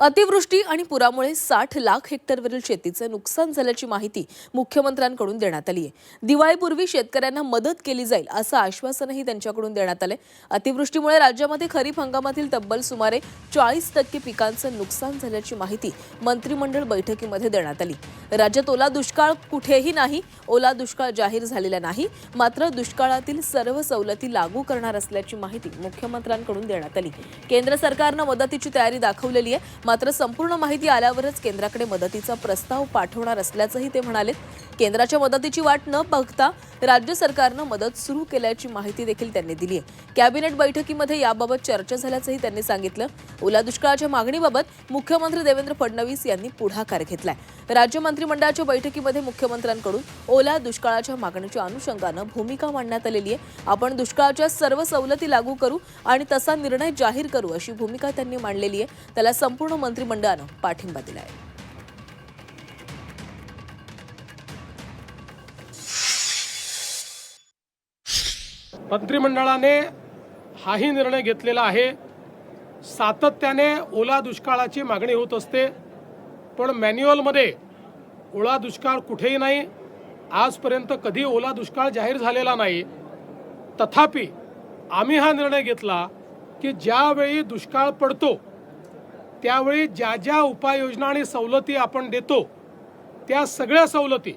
अतिवृष्टी आणि पुरामुळे साठ लाख हेक्टरवरील शेतीचे नुकसान झाल्याची माहिती मुख्यमंत्र्यांकडून देण्यात आली आहे. दिवाळीपूर्वी शेतकऱ्यांना मदत केली जाईल असं आश्वासनही त्यांच्याकडून देण्यात आलंय. अतिवृष्टीमुळे राज्यामध्ये खरीप हंगामातील तब्बल सुमारे चाळीस टक्के पिकांचं नुकसान झाल्याची माहिती मंत्रिमंडळ बैठकीमध्ये देण्यात आली. राज्यात ओला दुष्काळ कुठेही नाही ओला दुष्काळ जाहीर झालेला नाही मात्र दुष्काळातील सर्व सवलती लागू करणार असल्याची माहिती मुख्यमंत्र्यांकडून देण्यात आली. केंद्र सरकारनं मदतीची तयारी दाखवलेली आहे. मात्र संपूर्ण माहिती आल्यावरच केंद्राकडे मदतीचा प्रस्ताव पाठवणार असल्याचंही ते म्हणाले. केंद्राच्या मदतीची वाट न बघता राज्य सरकारनं मदत सुरू केल्याची माहिती देखील त्यांनी दिली आहे. कॅबिनेट बैठकीमध्ये याबाबत चर्चा झाल्याचंही त्यांनी सांगितलं. ओला दुष्काळाच्या मागणीबाबत मुख्यमंत्री देवेंद्र फडणवीस यांनी पुढाकार घेतलाय. राज्य मंत्रिमंडळाच्या बैठकीमध्ये मुख्यमंत्र्यांकडून ओला दुष्काळाच्या मागणीच्या अनुषंगानं भूमिका मांडण्यात आलेली आहे. आपण दुष्काळाच्या सर्व सवलती लागू करू आणि तसा निर्णय जाहीर करू अशी भूमिका त्यांनी मांडलेली आहे. त्याला संपूर्ण मंत्रिमंडळानं पाठिंबा दिला आहे मंत्रिमंडळाने हाही निर्णय घेतलेला आहे. सातत्याने ओला दुष्काळाची मागणी होत असते. पण मॅन्युअलमध्ये ओला दुष्काळ कुठेही नाही. आजपर्यंत कधी ओला दुष्काळ जाहीर झालेला नाही. तथापि आम्ही हा निर्णय घेतला की ज्यावेळी दुष्काळ पडतो त्यावेळी ज्या ज्या उपाययोजना आणि सवलती आपण देतो त्या सगळ्या सवलती.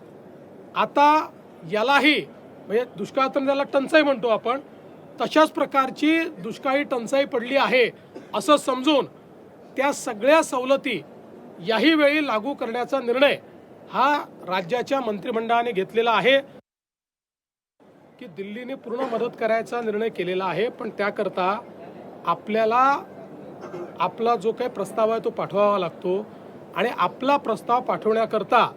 आता यालाही म्हणजे दुष्काळ तर त्याला टंचाई म्हणतो आपण तशाच प्रकारची दुष्काळी टंचाई पडली आहे असं समजून त्या सगळ्या सवलती याही वेळी लागू करण्याचा निर्णय हा राज्याच्या मंत्रिमंडळाने घेतलेला आहे. की दिल्लीने पूर्ण मदत करायचा निर्णय केलेला आहे पण त्याकरता आपल्याला आपला जो काही प्रस्ताव आहे तो पाठवावा लागतो. आणि आपला प्रस्ताव पाठवण्याकरता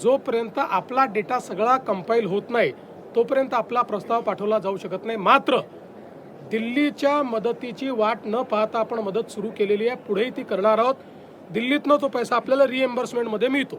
जोपर्यंत आपला डेटा सगळा कंपाईल होत नाही तोपर्यंत आपला प्रस्ताव पाठवला जाऊ शकत नाही. मात्र दिल्लीच्या मदतीची वाट न पाहता आपण मदत सुरू केलेली आहे. पुढेही ती करणार आहोत. दिल्लीतनं तो पैसा आपल्याला रिएम्बर्समेंटमध्ये मिळतो.